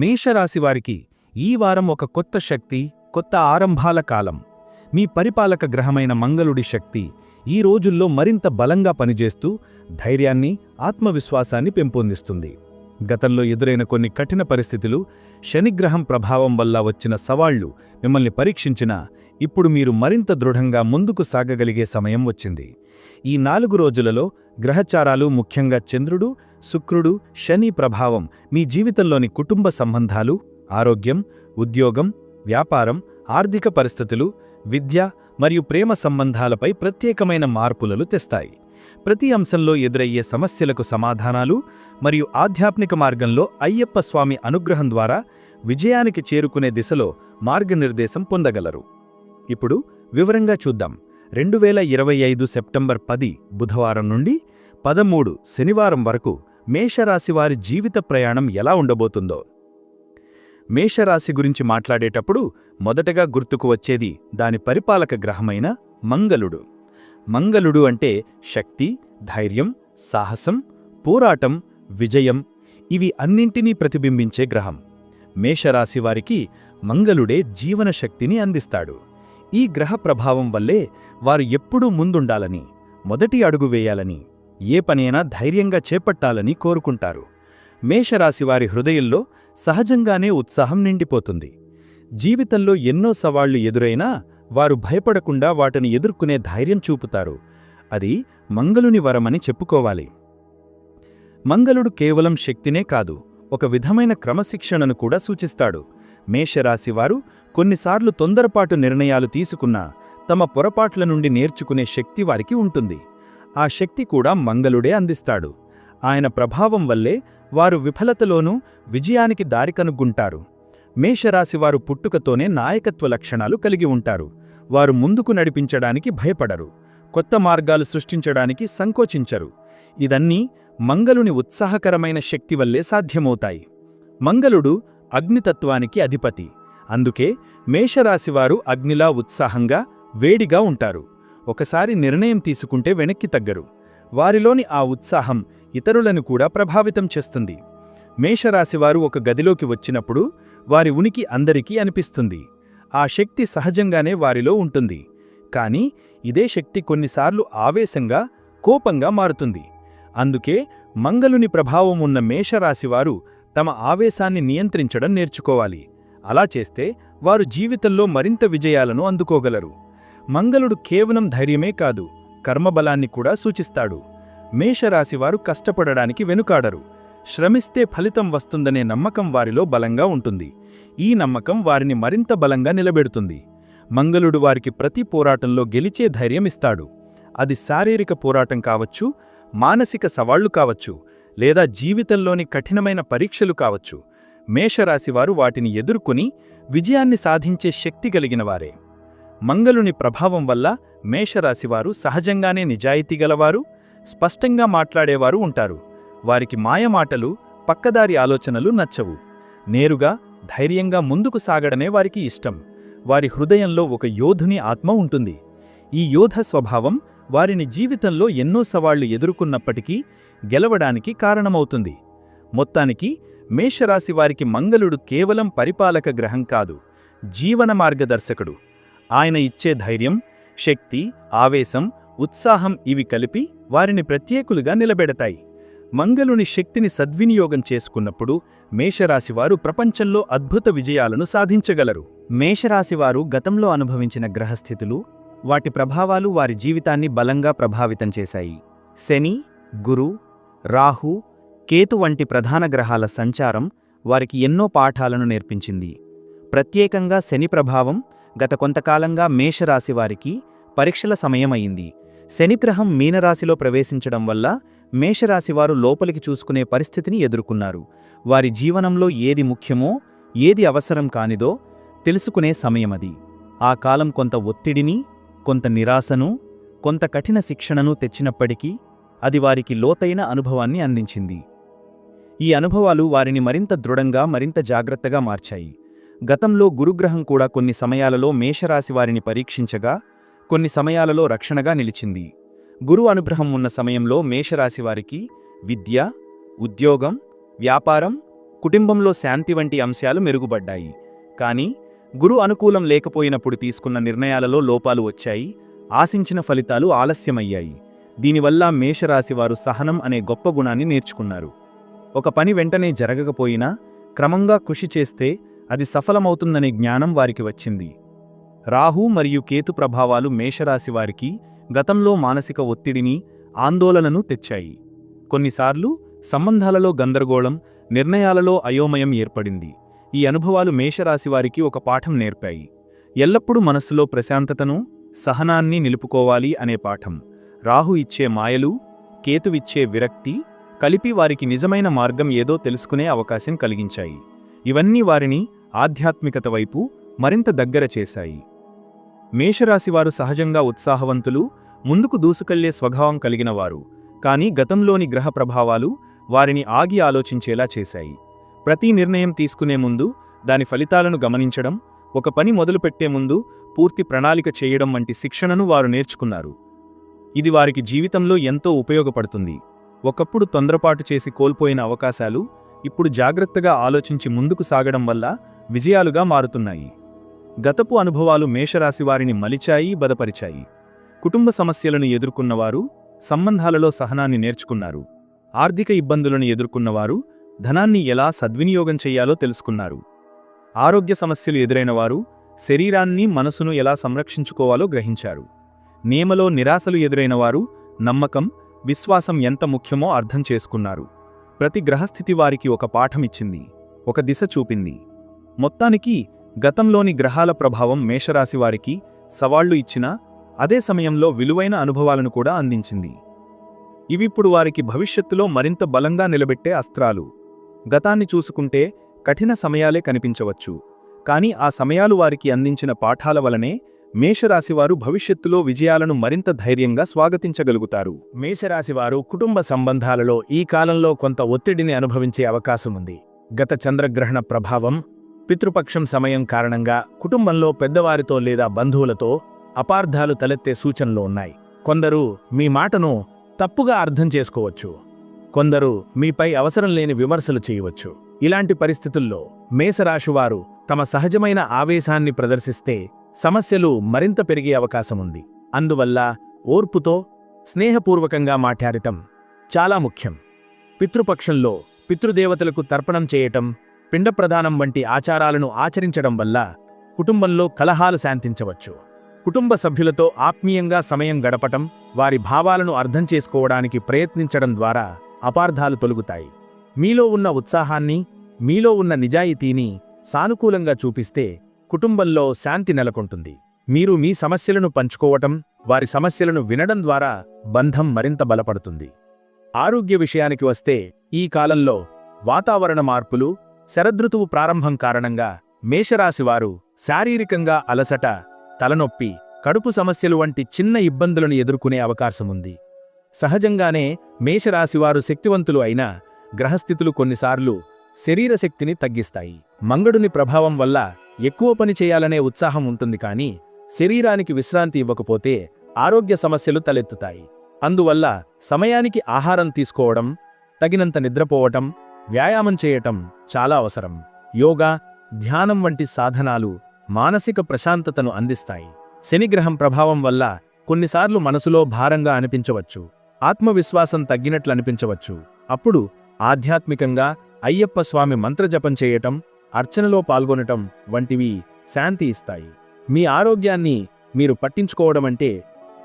మేషరాశివారికి ఈ వారం ఒక కొత్త శక్తి కొత్త ఆరంభాల కాలం. మీ పరిపాలక గ్రహమైన మంగళుడి శక్తి ఈ రోజుల్లో మరింత బలంగా పనిచేస్తూ ధైర్యాన్ని ఆత్మవిశ్వాసాన్ని పెంపొందిస్తుంది. గతంలో ఎదురైన కొన్ని కఠిన పరిస్థితులు శనిగ్రహం ప్రభావం వల్ల వచ్చిన సవాళ్ళు మిమ్మల్ని పరీక్షించినా ఇప్పుడు మీరు మరింత దృఢంగా ముందుకు సాగగలిగే సమయం వచ్చింది. ఈ నాలుగు రోజులలో గ్రహచారాలు ముఖ్యంగా చంద్రుడు శుక్రుడు శని ప్రభావం మీ జీవితంలోని కుటుంబ సంబంధాలు ఆరోగ్యం ఉద్యోగం వ్యాపారం ఆర్థిక పరిస్థితులు విద్య మరియు ప్రేమ సంబంధాలపై ప్రత్యేకమైన మార్పులను తెస్తాయి. ప్రతి అంశంలో ఎదురయ్యే సమస్యలకు సమాధానాలు మరియు ఆధ్యాత్మిక మార్గంలో అయ్యప్ప స్వామి అనుగ్రహం ద్వారా విజయానికి చేరుకునే దిశలో మార్గనిర్దేశం పొందగలరు. ఇప్పుడు వివరంగా చూద్దాం. రెండు వేల ఇరవై ఐదు సెప్టెంబర్ పది బుధవారం నుండి పదమూడు శనివారం వరకు మేషరాశివారి జీవిత ప్రయాణం ఎలా ఉండబోతుందో. మేషరాశి గురించి మాట్లాడేటప్పుడు మొదటగా గుర్తుకు వచ్చేది దాని పరిపాలక గ్రహమైన మంగళుడు. మంగళుడు అంటే శక్తి ధైర్యం సాహసం పోరాటం విజయం ఇవి అన్నింటినీ ప్రతిబింబించే గ్రహం. మేషరాశివారికి మంగళుడే జీవనశక్తిని అందిస్తాడు. ఈ గ్రహ ప్రభావం వల్లే వారు ఎప్పుడూ ముందుండాలని మొదటి అడుగు వేయాలని ఏ పనైనా ధైర్యంగా చేపట్టాలని కోరుకుంటారు. మేషరాశివారి హృదయంలో సహజంగానే ఉత్సాహం నిండిపోతుంది. జీవితంలో ఎన్నో సవాళ్ళు ఎదురైనా వారు భయపడకుండా వాటిని ఎదుర్కొనే ధైర్యం చూపుతారు. అది మంగళుని వరమని చెప్పుకోవాలి. మంగళుడు కేవలం శక్తినే కాదు ఒక విధమైన క్రమశిక్షణను కూడా సూచిస్తాడు. మేషరాశివారు కొన్నిసార్లు తొందరపాటు నిర్ణయాలు తీసుకున్నా తమ పొరపాట్ల నుండి నేర్చుకునే శక్తి వారికి ఉంటుంది. ఆ శక్తి కూడా మంగళుడే అందిస్తాడు. ఆయన ప్రభావం వల్లే వారు విఫలతలోనూ విజయానికి దారి కనుగ్గుంటారు మేషరాశివారు పుట్టుకతోనే నాయకత్వ లక్షణాలు కలిగి ఉంటారు. వారు ముందుకు నడిపించడానికి భయపడరు. కొత్త మార్గాలు సృష్టించడానికి సంకోచించరు. ఇదన్నీ మంగళుని ఉత్సాహకరమైన శక్తి వల్లే సాధ్యమవుతాయి. మంగళుడు అగ్నితత్వానికి అధిపతి. అందుకే మేషరాశివారు అగ్నిలా ఉత్సాహంగా వేడిగా ఉంటారు. ఒకసారి నిర్ణయం తీసుకుంటే వెనక్కి తగ్గరు. వారిలోని ఆ ఉత్సాహం ఇతరులను కూడా ప్రభావితం చేస్తుంది. మేషరాశివారు ఒక గదిలోకి వచ్చినప్పుడు వారి ఉనికి అందరికీ అనిపిస్తుంది. ఆ శక్తి సహజంగానే వారిలో ఉంటుంది. కాని ఇదే శక్తి కొన్నిసార్లు ఆవేశంగా కోపంగా మారుతుంది. అందుకే మంగళుని ప్రభావం ఉన్న మేషరాశివారు తమ ఆవేశాన్ని నియంత్రించడం నేర్చుకోవాలి. అలా చేస్తే వారు జీవితంలో మరింత విజయాలను అందుకోగలరు. మంగళుడు కేవలం ధైర్యమే కాదు కర్మబలాన్ని కూడా సూచిస్తాడు. మేషరాశివారు కష్టపడడానికి వెనుకాడరు. శ్రమిస్తే ఫలితం వస్తుందనే నమ్మకం వారిలో బలంగా ఉంటుంది. ఈ నమ్మకం వారిని మరింత బలంగా నిలబెడుతుంది. మంగళుడు వారికి ప్రతి పోరాటంలో గెలిచే ధైర్యం ఇస్తాడు. అది శారీరక పోరాటం కావచ్చు మానసిక సవాళ్ళు కావచ్చు లేదా జీవితంలోని కఠినమైన పరీక్షలు కావచ్చు. మేషరాశివారు వాటిని ఎదుర్కొని విజయాన్ని సాధించే శక్తి కలిగినవారే మంగళుని ప్రభావం వల్ల మేషరాశివారు సహజంగానే నిజాయితీ గలవారు స్పష్టంగా మాట్లాడేవారు ఉంటారు. వారికి మాయమాటలు పక్కదారి ఆలోచనలు నచ్చవు. నేరుగా ధైర్యంగా ముందుకు సాగడమే వారికి ఇష్టం. వారి హృదయంలో ఒక యోధుని ఆత్మ ఉంటుంది. ఈ యోధ స్వభావం వారిని జీవితంలో ఎన్నో సవాళ్ళు ఎదుర్కొన్నప్పటికీ గెలవడానికి కారణమవుతుంది. మొత్తానికి మేషరాశి వారికి మంగళుడు కేవలం పరిపాలక గ్రహం కాదు జీవన మార్గదర్శకుడు. ఆయన ఇచ్చే ధైర్యం శక్తి ఆవేశం ఉత్సాహం ఇవి కలిపి వారిని ప్రత్యేకులుగా నిలబెడతాయి. మంగళుని శక్తిని సద్వినియోగం చేసుకున్నప్పుడు మేషరాశివారు ప్రపంచంలో అద్భుత విజయాలను సాధించగలరు. మేషరాశివారు గతంలో అనుభవించిన గ్రహస్థితులు వాటి ప్రభావాలు వారి జీవితాన్ని బలంగా ప్రభావితం చేశాయి. శని గురు రాహు కేతు వంటి ప్రధాన గ్రహాల సంచారం వారికి ఎన్నో పాఠాలను నేర్పించింది. ప్రత్యేకంగా శని ప్రభావం గత కొంతకాలంగా మేషరాశివారికి పరీక్షల సమయమయింది శనిగ్రహం మీనరాశిలో ప్రవేశించడం వల్ల మేషరాశివారు లోపలికి చూసుకునే పరిస్థితిని ఎదుర్కొన్నారు. వారి జీవనంలో ఏది ముఖ్యమో ఏది అవసరం కానిదో తెలుసుకునే సమయమది. ఆ కాలం కొంత ఒత్తిడిని కొంత నిరాశను కొంత కఠిన శిక్షణను తెచ్చినప్పటికీ అది వారికి లోతైన అనుభవాన్ని అందించింది. ఈ అనుభవాలు వారిని మరింత దృఢంగా మరింత జాగ్రత్తగా మార్చాయి. గతంలో గురుగ్రహం కూడా కొన్ని సమయాలలో మేషరాశి వారిని పరీక్షించగా కొన్ని సమయాలలో రక్షణగా నిలిచింది. గురు అనుగ్రహం ఉన్న సమయంలో మేషరాశివారికి విద్య ఉద్యోగం వ్యాపారం కుటుంబంలో శాంతి వంటి అంశాలు మెరుగుపడ్డాయి. కానీ గురు అనుకూలం లేకపోయినప్పుడు తీసుకున్న నిర్ణయాలలో లోపాలు వచ్చాయి ఆశించిన ఫలితాలు ఆలస్యమయ్యాయి. దీనివల్ల మేషరాశివారు సహనం అనే గొప్ప గుణాన్ని నేర్చుకున్నారు. ఒక పని వెంటనే జరగకపోయినా క్రమంగా కృషి చేస్తే అది సఫలమవుతుందనే జ్ఞానం వారికి వచ్చింది. రాహు మరియు కేతు ప్రభావాలు మేషరాశి వారికి గతంలో మానసిక ఒత్తిడిని ఆందోళనను తెచ్చాయి. కొన్నిసార్లు సంబంధాలలో గందరగోళం నిర్ణయాలలో అయోమయం ఏర్పడింది. ఈ అనుభవాలు మేషరాశివారికి ఒక పాఠం నేర్పాయి. ఎల్లప్పుడూ మనస్సులో ప్రశాంతతను సహనాన్ని నిలుపుకోవాలి అనే పాఠం. రాహు ఇచ్చే మాయలు కేతువిచ్చే విరక్తి కలిపి వారికి నిజమైన మార్గం ఏదో తెలుసుకునే అవకాశం కలిగించాయి. ఇవన్నీ వారిని ఆధ్యాత్మికత వైపు మరింత దగ్గర చేశాయి. మేషరాశివారు సహజంగా ఉత్సాహవంతులు ముందుకు దూసుకెళ్ళే స్వభావం కలిగినవారు కానీ గతంలోని గ్రహ ప్రభావాలు వారిని ఆగి ఆలోచించేలా చేశాయి. ప్రతి నిర్ణయం తీసుకునే ముందు దాని ఫలితాలను గమనించడం ఒక పని మొదలుపెట్టే ముందు పూర్తి ప్రణాళిక చేయడం వంటి శిక్షణను వారు నేర్చుకున్నారు. ఇది వారికి జీవితంలో ఎంతో ఉపయోగపడుతుంది. ఒకప్పుడు తొందరపాటు చేసి కోల్పోయిన అవకాశాలు ఇప్పుడు జాగ్రత్తగా ఆలోచించి ముందుకు సాగడం వల్ల విజయాలుగా మారుతున్నాయి. గతపు అనుభవాలు మేషరాశివారిని మలిచాయి బదపరిచాయి. కుటుంబ సమస్యలను ఎదుర్కొన్నవారు సంబంధాలలో సహనాన్ని నేర్చుకున్నారు. ఆర్థిక ఇబ్బందులను ఎదుర్కొన్నవారు ధనాన్ని ఎలా సద్వినియోగం చెయ్యాలో తెలుసుకున్నారు. ఆరోగ్య సమస్యలు ఎదురైనవారు శరీరాన్ని మనసును ఎలా సంరక్షించుకోవాలో గ్రహించారు. నియమలో నిరాశలు ఎదురైనవారు నమ్మకం విశ్వాసం ఎంత ముఖ్యమో అర్థం చేసుకున్నారు. ప్రతి గ్రహస్థితి వారికి ఒక పాఠమిచ్చింది ఒక దిశ చూపింది. మొత్తానికి గతంలోని గ్రహాల ప్రభావం మేషరాశివారికి సవాళ్ళు ఇచ్చినా అదే సమయంలో విలువైన అనుభవాలను కూడా అందించింది. ఇవిప్పుడు వారికి భవిష్యత్తులో మరింత బలంగా నిలబెట్టే అస్త్రాలు. గతాన్ని చూసుకుంటే కఠిన సమయాలే కనిపించవచ్చు. కాని ఆ సమయాలు వారికి అందించిన పాఠాల వలనే మేషరాశివారు భవిష్యత్తులో విజయాలను మరింత ధైర్యంగా స్వాగతించగలుగుతారు. మేషరాశివారు కుటుంబ సంబంధాలలో ఈ కాలంలో కొంత ఒత్తిడిని అనుభవించే అవకాశముంది గత చంద్రగ్రహణ ప్రభావం పితృపక్షం సమయం కారణంగా కుటుంబంలో పెద్దవారితో లేదా బంధువులతో అపార్థాలు తలెత్తే సూచనలు ఉన్నాయి. కొందరు మీ మాటను తప్పుగా అర్థం చేసుకోవచ్చు. కొందరు మీపై అవసరం లేని విమర్శలు చేయవచ్చు. ఇలాంటి పరిస్థితుల్లో మేషరాశివారు తమ సహజమైన ఆవేశాన్ని ప్రదర్శిస్తే సమస్యలు మరింత పెరిగే అవకాశముంది. అందువల్ల ఓర్పుతో స్నేహపూర్వకంగా మాట్లాడటం చాలా ముఖ్యం. పితృపక్షంలో పితృదేవతలకు తర్పణం చేయటం పిండప్రదానం వంటి ఆచారాలను ఆచరించడం వల్ల కుటుంబంలో కలహాలు శాంతించవచ్చు. కుటుంబ సభ్యులతో ఆత్మీయంగా సమయం గడపటం వారి భావాలను అర్థం చేసుకోవడానికి ప్రయత్నించడం ద్వారా అపార్థాలు తొలుగుతాయి. మీలో ఉన్న ఉత్సాహాన్ని మీలో ఉన్న నిజాయితీని సానుకూలంగా చూపిస్తే కుటుంబంలో శాంతి నెలకొంటుంది. మీరు మీ సమస్యలను పంచుకోవటం వారి సమస్యలను వినడం ద్వారా బంధం మరింత బలపడుతుంది. ఆరోగ్య విషయానికి వస్తే ఈ కాలంలో వాతావరణ మార్పులు శరదృతువు ప్రారంభం కారణంగా మేషరాశివారు శారీరకంగా అలసట తలనొప్పి కడుపు సమస్యలు వంటి చిన్న ఇబ్బందులను ఎదుర్కొనే అవకాశముంది. సహజంగానే మేషరాశివారు శక్తివంతులు అయినా గ్రహస్థితులు కొన్నిసార్లు శరీరశక్తిని తగ్గిస్తాయి. మంగడుని ప్రభావం వల్ల ఎక్కువ పని చేయాలనే ఉత్సాహం ఉంటుంది కానీ శరీరానికి విశ్రాంతి ఇవ్వకపోతే ఆరోగ్య సమస్యలు తలెత్తుతాయి. అందువల్ల సమయానికి ఆహారం తీసుకోవడం తగినంత నిద్రపోవటం వ్యాయామం చేయటం చాలా అవసరం. యోగా ధ్యానం వంటి సాధనాలు మానసిక ప్రశాంతతను అందిస్తాయి. శనిగ్రహం ప్రభావం వల్ల కొన్నిసార్లు మనసులో భారంగా అనిపించవచ్చు ఆత్మవిశ్వాసం తగ్గినట్లు అనిపించవచ్చు అప్పుడు ఆధ్యాత్మికంగా అయ్యప్ప స్వామి మంత్రజపం చేయటం అర్చనలో పాల్గొనటం వంటివి శాంతి ఇస్తాయి. మీ ఆరోగ్యాన్ని మీరు పట్టించుకోవడమంటే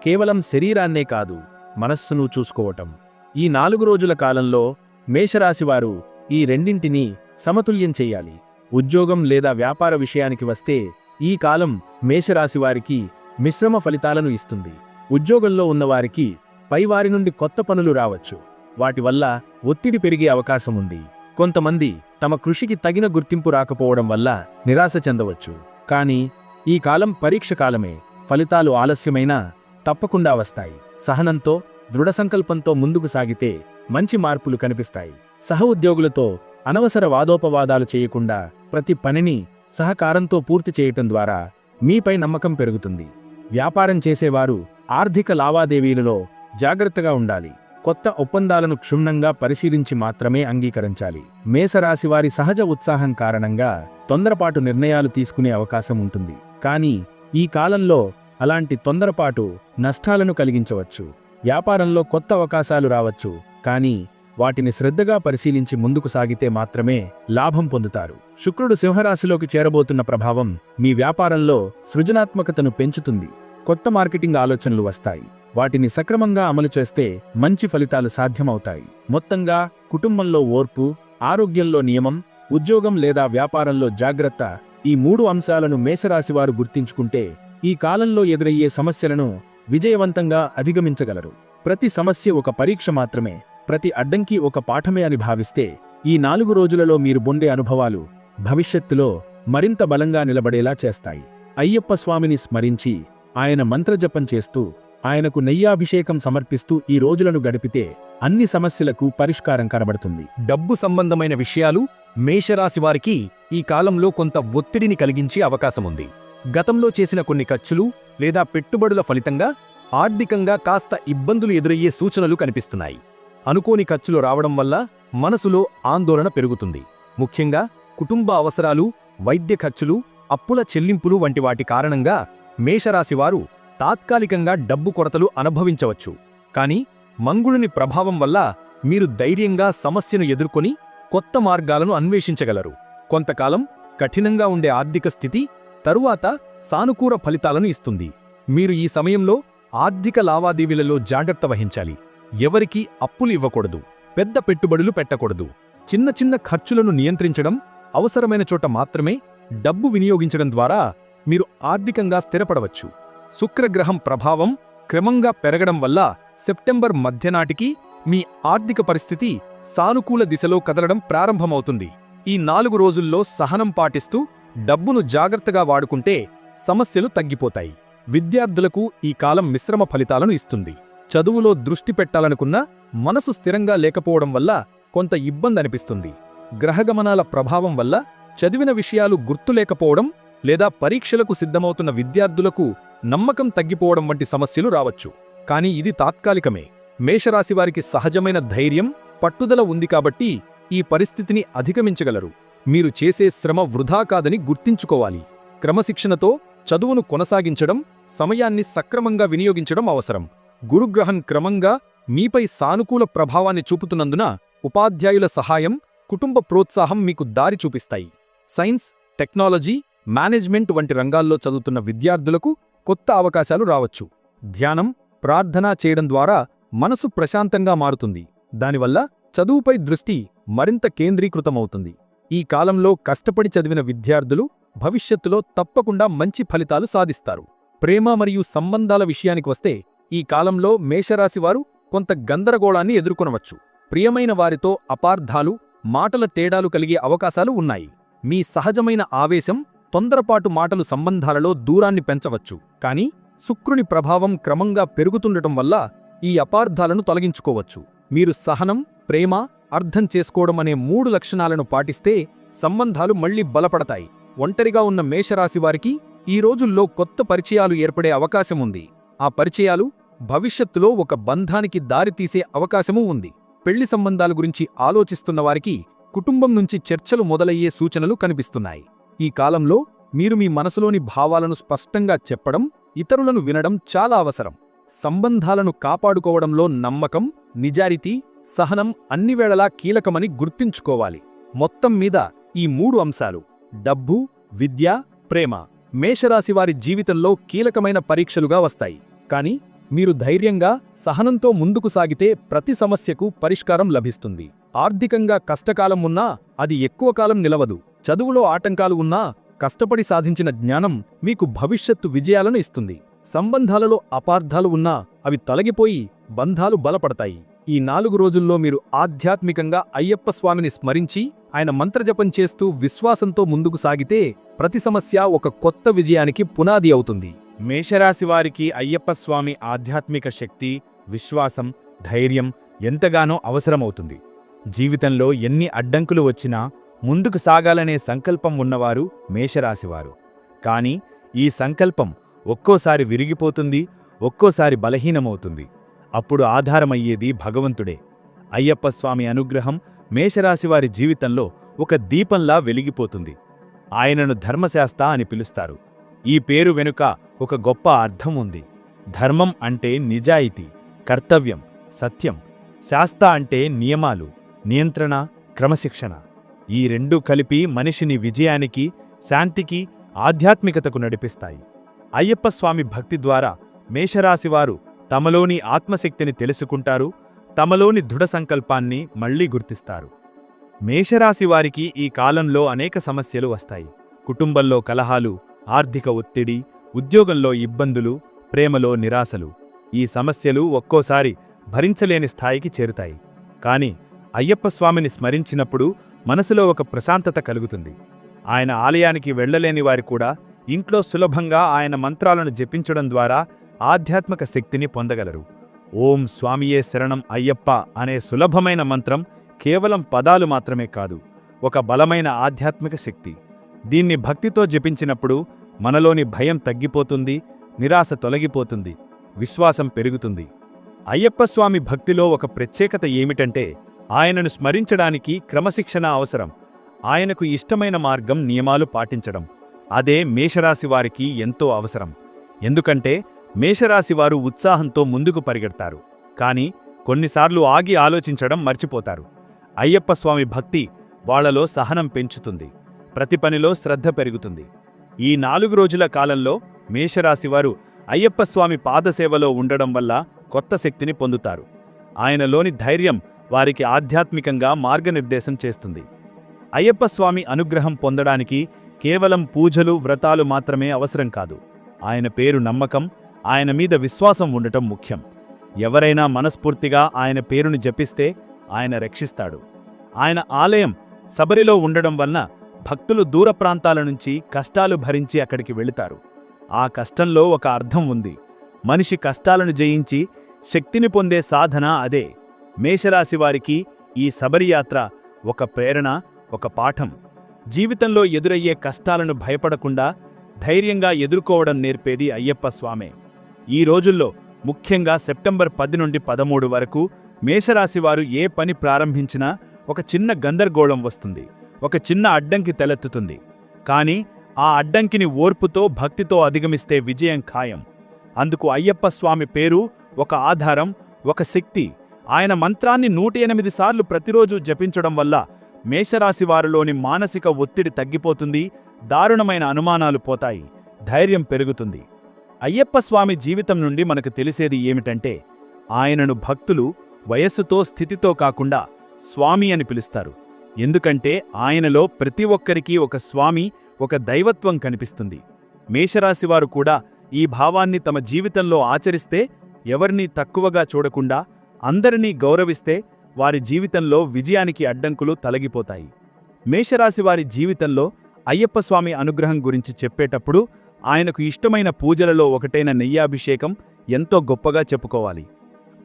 కేవలం శరీరాన్నే కాదు మనస్సును చూసుకోవటం. ఈ నాలుగు రోజుల కాలంలో మేషరాశివారు ఈ రెండింటినీ సమతుల్యం చేయాలి. ఉద్యోగం లేదా వ్యాపార విషయానికి వస్తే ఈ కాలం మేషరాశివారికి మిశ్రమ ఫలితాలను ఇస్తుంది. ఉద్యోగంలో ఉన్నవారికి పైవారి నుండి కొత్త పనులు రావచ్చు. వాటి వల్ల ఒత్తిడి పెరిగే అవకాశం ఉంది కొంతమంది తమ కృషికి తగిన గుర్తింపు రాకపోవడం వల్ల నిరాశ చెందవచ్చు. కానీ ఈ కాలం పరీక్ష కాలమే. ఫలితాలు ఆలస్యమైనా తప్పకుండా వస్తాయి. సహనంతో దృఢ సంకల్పంతో ముందుకు సాగితే మంచి మార్పులు కనిపిస్తాయి. సహ ఉద్యోగులతో అనవసర వాదోపవాదాలు చేయకుండా ప్రతి పనిని సహకారంతో పూర్తి చేయటం ద్వారా మీపై నమ్మకం పెరుగుతుంది. వ్యాపారం చేసేవారు ఆర్థిక లావాదేవీలలో జాగ్రత్తగా ఉండాలి. కొత్త ఒప్పందాలను క్షుణ్ణంగా పరిశీలించి మాత్రమే అంగీకరించాలి. మేషరాశి వారి సహజ ఉత్సాహం కారణంగా తొందరపాటు నిర్ణయాలు తీసుకునే అవకాశం ఉంటుంది. కానీ ఈ కాలంలో అలాంటి తొందరపాటు నష్టాలను కలిగించవచ్చు. వ్యాపారంలో కొత్త అవకాశాలు రావచ్చు. కానీ వాటిని శ్రద్ధగా పరిశీలించి ముందుకు సాగితే మాత్రమే లాభం పొందుతారు. శుక్రుడు సింహరాశిలోకి చేరబోతున్న ప్రభావం మీ వ్యాపారంలో సృజనాత్మకతను పెంచుతుంది. కొత్త మార్కెటింగ్ ఆలోచనలు వస్తాయి. వాటిని సక్రమంగా అమలు చేస్తే మంచి ఫలితాలు సాధ్యమవుతాయి. మొత్తంగా కుటుంబంలో ఓర్పు ఆరోగ్యంలో నియమం ఉద్యోగం లేదా వ్యాపారంలో జాగ్రత్త ఈ మూడు అంశాలను మేషరాశివారు గుర్తించుకుంటే ఈ కాలంలో ఎదురయ్యే సమస్యలను విజయవంతంగా అధిగమించగలరు. ప్రతి సమస్య ఒక పరీక్ష మాత్రమే ప్రతి అడ్డంకి ఒక పాఠమే అని భావిస్తే ఈ నాలుగు రోజులలో మీరు బొండే అనుభవాలు భవిష్యత్తులో మరింత బలంగా నిలబడేలా చేస్తాయి. అయ్యప్ప స్వామిని స్మరించి ఆయన మంత్రజపం చేస్తూ ఆయనకు నెయ్యాభిషేకం సమర్పిస్తూ ఈ రోజులను గడిపితే అన్ని సమస్యలకు పరిష్కారం కనబడుతుంది. డబ్బు సంబంధమైన విషయాలు మేషరాశివారికి ఈ కాలంలో కొంత ఒత్తిడిని కలిగించే అవకాశముంది గతంలో చేసిన కొన్ని ఖర్చులు లేదా పెట్టుబడుల ఫలితంగా ఆర్థికంగా కాస్త ఇబ్బందులు ఎదురయ్యే సూచనలు కనిపిస్తున్నాయి. అనుకోని ఖర్చులు రావడం వల్ల మనసులో ఆందోళన పెరుగుతుంది. ముఖ్యంగా కుటుంబ అవసరాలు వైద్య ఖర్చులు అప్పుల చెల్లింపులు వంటి వాటి కారణంగా మేషరాశివారు తాత్కాలికంగా డబ్బు కొరతలు అనుభవించవచ్చు. కానీ మంగుళుని ప్రభావం వల్ల మీరు ధైర్యంగా సమస్యను ఎదుర్కొని కొత్త మార్గాలను అన్వేషించగలరు. కొంతకాలం కఠినంగా ఉండే ఆర్థిక స్థితి తరువాత సానుకూల ఫలితాలను ఇస్తుంది. మీరు ఈ సమయంలో ఆర్థిక లావాదేవీలలో జాగ్రత్త వహించాలి. ఎవరికీ అప్పులు ఇవ్వకూడదు. పెద్ద పెట్టుబడులు పెట్టకూడదు. చిన్న చిన్న ఖర్చులను నియంత్రించడం అవసరమైన చోట మాత్రమే డబ్బు వినియోగించడం ద్వారా మీరు ఆర్థికంగా స్థిరపడవచ్చు. శుక్రగ్రహం ప్రభావం క్రమంగా పెరగడం వల్ల సెప్టెంబర్ మధ్యనాటికి మీ ఆర్థిక పరిస్థితి సానుకూల దిశలో కదలడం ప్రారంభమవుతుంది. ఈ నాలుగు రోజుల్లో సహనం పాటిస్తూ డబ్బును జాగ్రత్తగా వాడుకుంటే సమస్యలు తగ్గిపోతాయి. విద్యార్థులకు ఈ కాలం మిశ్రమ ఫలితాలను ఇస్తుంది. చదువులో దృష్టి పెట్టాలనుకున్నా మనసు స్థిరంగా లేకపోవడం వల్ల కొంత ఇబ్బంది అనిపిస్తుంది గ్రహగమనాల ప్రభావం వల్ల చదివిన విషయాలు గుర్తులేకపోవడం లేదా పరీక్షలకు సిద్ధమవుతున్న విద్యార్థులకు నమ్మకం తగ్గిపోవడం వంటి సమస్యలు రావచ్చు. కానీ ఇది తాత్కాలికమే. మేషరాశివారికి సహజమైన ధైర్యం పట్టుదల ఉంది కాబట్టి ఈ పరిస్థితిని అధిగమించగలరు. మీరు చేసే శ్రమ వృధా కాదని గుర్తించుకోవాలి. క్రమశిక్షణతో చదువును కొనసాగించడం సమయాన్ని సక్రమంగా వినియోగించడం అవసరం. గురుగ్రహం క్రమంగా మీపై సానుకూల ప్రభావాన్ని చూపుతున్నందున ఉపాధ్యాయుల సహాయం కుటుంబ ప్రోత్సాహం మీకు దారి చూపిస్తాయి. సైన్స్ టెక్నాలజీ మేనేజ్మెంట్ వంటి రంగాల్లో చదువుతున్న విద్యార్థులకు కొత్త అవకాశాలు రావచ్చు. ధ్యానం ప్రార్థన చేయడం ద్వారా మనసు ప్రశాంతంగా మారుతుంది. దానివల్ల చదువుపై దృష్టి మరింత కేంద్రీకృతమవుతుంది. ఈ కాలంలో కష్టపడి చదివిన విద్యార్థులు భవిష్యత్తులో తప్పకుండా మంచి ఫలితాలు సాధిస్తారు. ప్రేమ మరియు సంబంధాల విషయానికి వస్తే ఈ కాలంలో మేషరాశివారు కొంత గందరగోళాన్ని ఎదుర్కొనవచ్చు. ప్రియమైన వారితో అపార్థాలు మాటల తేడాలు కలిగే అవకాశాలు ఉన్నాయి. మీ సహజమైన ఆవేశం తొందరపాటు మాటలు సంబంధాలలో దూరాన్ని పెంచవచ్చు. కానీ శుక్రుని ప్రభావం క్రమంగా పెరుగుతుండటం వల్ల ఈ అపార్థాలను తొలగించుకోవచ్చు. మీరు సహనం ప్రేమ అర్థం చేసుకోవడం అనే మూడు లక్షణాలను పాటిస్తే సంబంధాలు మళ్ళీ బలపడతాయి. ఒంటరిగా ఉన్న మేషరాశివారికి ఈ రోజుల్లో కొత్త పరిచయాలు ఏర్పడే అవకాశముంది ఆ పరిచయాలు భవిష్యత్తులో ఒక బంధానికి దారితీసే అవకాశమూ ఉంది. పెళ్ళి సంబంధాల గురించి ఆలోచిస్తున్న వారికి కుటుంబం నుంచి చర్చలు మొదలయ్యే సూచనలు కనిపిస్తున్నాయి. ఈ కాలంలో మీరు మీ మనసులోని భావాలను స్పష్టంగా చెప్పడం ఇతరులను వినడం చాలా అవసరం. సంబంధాలను కాపాడుకోవడంలో నమ్మకం నిజారితీ సహనం అన్నివేళలా కీలకమని గుర్తించుకోవాలి. మొత్తం మీద ఈ మూడు అంశాలు డబ్బు విద్య ప్రేమ మేషరాశివారి జీవితంలో కీలకమైన పరీక్షలుగా వస్తాయి. కాని మీరు ధైర్యంగా సహనంతో ముందుకు సాగితే ప్రతి సమస్యకు పరిష్కారం లభిస్తుంది. ఆర్థికంగా కష్టకాలం ఉన్నా అది ఎక్కువ కాలం నిలవదు. చదువులో ఆటంకాలు ఉన్నా కష్టపడి సాధించిన జ్ఞానం మీకు భవిష్యత్తు విజయాలను ఇస్తుంది. సంబంధాలలో అపార్థాలు ఉన్నా అవి తొలగిపోయి బంధాలు బలపడతాయి. ఈ నాలుగు రోజుల్లో మీరు ఆధ్యాత్మికంగా అయ్యప్ప స్వామిని స్మరించి ఆయన మంత్రజపం చేస్తూ విశ్వాసంతో ముందుకు సాగితే ప్రతి సమస్య ఒక కొత్త విజయానికి పునాది అవుతుంది. మేషరాశివారికి అయ్యప్ప స్వామి ఆధ్యాత్మిక శక్తి విశ్వాసం ధైర్యం ఎంతగానో అవసరమవుతుంది. జీవితంలో ఎన్ని అడ్డంకులు వచ్చినా ముందుకు సాగాలనే సంకల్పం ఉన్నవారు మేషరాశివారు. కానీ ఈ సంకల్పం ఒక్కోసారి విరిగిపోతుంది ఒక్కోసారి బలహీనమవుతుంది. అప్పుడు ఆధారమయ్యేది భగవంతుడే. అయ్యప్పస్వామి అనుగ్రహం మేషరాశివారి జీవితంలో ఒక దీపంలా వెలిగిపోతుంది. ఆయనను ధర్మశాస్త అని పిలుస్తారు. ఈ పేరు వెనుక ఒక గొప్ప అర్థం ఉంది. ధర్మం అంటే నిజాయితీ కర్తవ్యం సత్యం. శాస్త అంటే నియమాలు నియంత్రణ క్రమశిక్షణ. ఈ రెండూ కలిపి మనిషిని విజయానికి శాంతికి ఆధ్యాత్మికతకు నడిపిస్తాయి. అయ్యప్పస్వామి భక్తి ద్వారా మేషరాశివారు తమలోని ఆత్మశక్తిని తెలుసుకుంటారు తమలోని దృఢ సంకల్పాన్ని మళ్ళీ గుర్తిస్తారు. మేషరాశివారికి ఈ కాలంలో అనేక సమస్యలు వస్తాయి. కుటుంబంలో కలహాలు ఆర్థిక ఒత్తిడి ఉద్యోగంలో ఇబ్బందులు ప్రేమలో నిరాశలు ఈ సమస్యలు ఒక్కోసారి భరించలేని స్థాయికి చేరుతాయి. కాని అయ్యప్ప స్వామిని స్మరించినప్పుడు మనసులో ఒక ప్రశాంతత కలుగుతుంది. ఆయన ఆలయానికి వెళ్ళలేని వారు కూడా ఇంట్లో సులభంగా ఆయన మంత్రాలను జపించడం ద్వారా ఆధ్యాత్మిక శక్తిని పొందగలరు. ఓం స్వామియే శరణం అయ్యప్ప అనే సులభమైన మంత్రం కేవలం పదాలు మాత్రమే కాదు ఒక బలమైన ఆధ్యాత్మిక శక్తి. దీన్ని భక్తితో జపించినప్పుడు మనలోని భయం తగ్గిపోతుంది నిరాశ తొలగిపోతుంది విశ్వాసం పెరుగుతుంది. అయ్యప్ప స్వామి భక్తిలో ఒక ప్రత్యేకత ఏమిటంటే ఆయనను స్మరించడానికి క్రమశిక్షణ అవసరం. ఆయనకు ఇష్టమైన మార్గం నియమాలు పాటించడం. అదే మేషరాశి వారికి ఎంతో అవసరం. ఎందుకంటే మేషరాశివారు ఉత్సాహంతో ముందుకు పరిగెడతారు. కానీ కొన్నిసార్లు ఆగి ఆలోచించడం మర్చిపోతారు. అయ్యప్ప స్వామి భక్తి వాళ్ళలో సహనం పెంచుతుంది. ప్రతి పనిలో శ్రద్ధ పెరుగుతుంది. ఈ నాలుగు రోజుల కాలంలో మేషరాశివారు అయ్యప్పస్వామి పాదసేవలో ఉండడం వల్ల కొత్త శక్తిని పొందుతారు. ఆయనలోని ధైర్యం వారికి ఆధ్యాత్మికంగా మార్గనిర్దేశం చేస్తుంది. అయ్యప్ప స్వామి అనుగ్రహం పొందడానికి కేవలం పూజలు వ్రతాలు మాత్రమే అవసరం కాదు. ఆయన పేరు నమ్మకం ఆయన మీద విశ్వాసం ఉండటం ముఖ్యం. ఎవరైనా మనస్ఫూర్తిగా ఆయన పేరును జపిస్తే ఆయన రక్షిస్తాడు. ఆయన ఆలయం శబరిలో ఉండడం వలన భక్తులు దూర ప్రాంతాల నుంచి కష్టాలు భరించి అక్కడికి వెళుతారు. ఆ కష్టంలో ఒక అర్థం ఉంది. మనిషి కష్టాలను జయించి శక్తిని పొందే సాధన అదే. మేషరాశివారికి ఈ శబరియాత్ర ఒక ప్రేరణ ఒక పాఠం. జీవితంలో ఎదురయ్యే కష్టాలను భయపడకుండా ధైర్యంగా ఎదుర్కోవడం నేర్పేది అయ్యప్ప స్వామే. ఈ రోజుల్లో ముఖ్యంగా సెప్టెంబర్ పది నుండి పదమూడు వరకు మేషరాశివారు ఏ పని ప్రారంభించినా ఒక చిన్న గందరగోళం వస్తుంది ఒక చిన్న అడ్డంకి తలెత్తుతుంది. కానీ ఆ అడ్డంకిని ఓర్పుతో భక్తితో అధిగమిస్తే విజయం ఖాయం. అందుకు అయ్యప్ప స్వామి పేరు ఒక ఆధారం ఒక శక్తి ఆయన మంత్రాన్ని నూట ఎనిమిది సార్లు ప్రతిరోజు జపించడం వల్ల మేషరాశివారిలోని మానసిక ఒత్తిడి తగ్గిపోతుంది దారుణమైన అనుమానాలు పోతాయి ధైర్యం పెరుగుతుంది. అయ్యప్ప స్వామి జీవితం నుండి మనకు తెలిసేది ఏమిటంటే ఆయనను భక్తులు వయస్సుతో స్థితితో కాకుండా స్వామి అని పిలుస్తారు. ఎందుకంటే ఆయనలో ప్రతి ఒక్కరికీ ఒక స్వామి ఒక దైవత్వం కనిపిస్తుంది. మేషరాశివారు కూడా ఈ భావాన్ని తమ జీవితంలో ఆచరిస్తే ఎవరినీ తక్కువగా చూడకుండా అందరినీ గౌరవిస్తే వారి జీవితంలో విజయానికి అడ్డంకులు తొలగిపోతాయి. మేషరాశివారి జీవితంలో అయ్యప్పస్వామి అనుగ్రహం గురించి చెప్పేటప్పుడు ఆయనకు ఇష్టమైన పూజలలో ఒకటైన నెయ్యాభిషేకం ఎంతో గొప్పగా చెప్పుకోవాలి.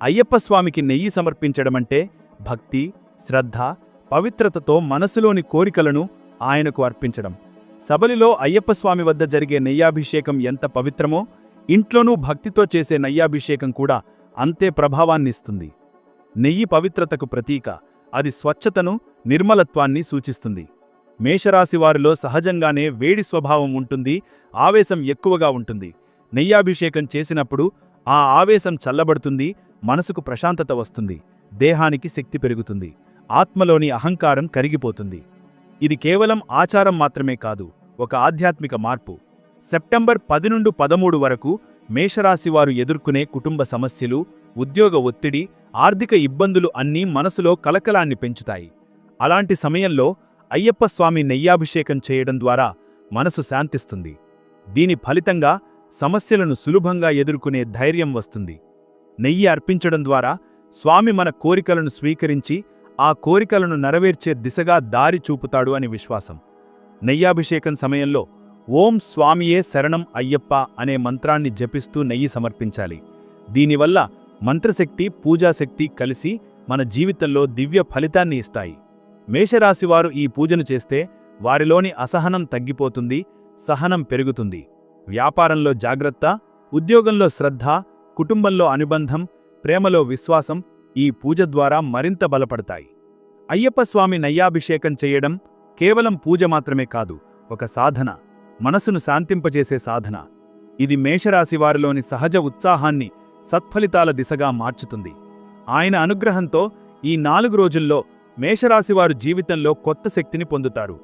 అయ్యప్పస్వామికి నెయ్యి సమర్పించడమంటే భక్తి శ్రద్ధ పవిత్రతతో మనసులోని కోరికలను ఆయనకు అర్పించడం. సబలిలో అయ్యప్పస్వామి వద్ద జరిగే నెయ్యాభిషేకం ఎంత పవిత్రమో ఇంట్లోనూ భక్తితో చేసే నెయ్యాభిషేకం కూడా అంతే ప్రభావాన్నిస్తుంది. నెయ్యి పవిత్రతకు ప్రతీక అది స్వచ్ఛతను నిర్మలత్వాన్ని సూచిస్తుంది. మేషరాశివారిలో సహజంగానే వేడి స్వభావం ఉంటుంది ఆవేశం ఎక్కువగా ఉంటుంది. నెయ్యాభిషేకం చేసినప్పుడు ఆ ఆవేశం చల్లబడుతుంది మనసుకు ప్రశాంతత వస్తుంది దేహానికి శక్తి పెరుగుతుంది ఆత్మలోని అహంకారం కరిగిపోతుంది. ఇది కేవలం ఆచారం మాత్రమే కాదు ఒక ఆధ్యాత్మిక మార్పు. సెప్టెంబర్ పది నుండి పదమూడు వరకు మేషరాశివారు ఎదుర్కొనే కుటుంబ సమస్యలు ఉద్యోగ ఒత్తిడి ఆర్థిక ఇబ్బందులు అన్నీ మనసులో కలకలాన్ని పెంచుతాయి. అలాంటి సమయంలో అయ్యప్ప స్వామి నెయ్యాభిషేకం చేయడం ద్వారా మనసు శాంతిస్తుంది. దీని ఫలితంగా సమస్యలను సులభంగా ఎదుర్కొనే ధైర్యం వస్తుంది. నెయ్యి అర్పించడం ద్వారా స్వామి మన కోరికలను స్వీకరించి ఆ కోరికలను నెరవేర్చే దిశగా దారి చూపుతాడు అని విశ్వాసం. నెయ్యాభిషేకం సమయంలో ఓం స్వామియే శరణం అయ్యప్ప అనే మంత్రాన్ని జపిస్తూ నెయ్యి సమర్పించాలి. దీనివల్ల మంత్రశక్తి పూజాశక్తి కలిసి మన జీవితంలో దివ్య ఫలితాన్ని ఇస్తాయి. మేషరాశివారు ఈ పూజను చేస్తే వారిలోని అసహనం తగ్గిపోతుంది సహనం పెరుగుతుంది. వ్యాపారంలో జాగ్రత్త ఉద్యోగంలో శ్రద్ధ కుటుంబంలో అనుబంధం ప్రేమలో విశ్వాసం ఈ పూజ ద్వారా మరింత బలపడతాయి. అయ్యప్ప స్వామి నయ్యాభిషేకం చేయడం కేవలం పూజ మాత్రమే కాదు ఒక సాధన. మనసును శాంతింపజేసే సాధన. ఇది మేషరాశివారిలోని సహజ ఉత్సాహాన్ని సత్ఫలితాల దిశగా మార్చుతుంది. ఆయన అనుగ్రహంతో ఈ నాలుగు రోజుల్లో మేషరాశివారు జీవితంలో కొత్త శక్తిని పొందుతారు.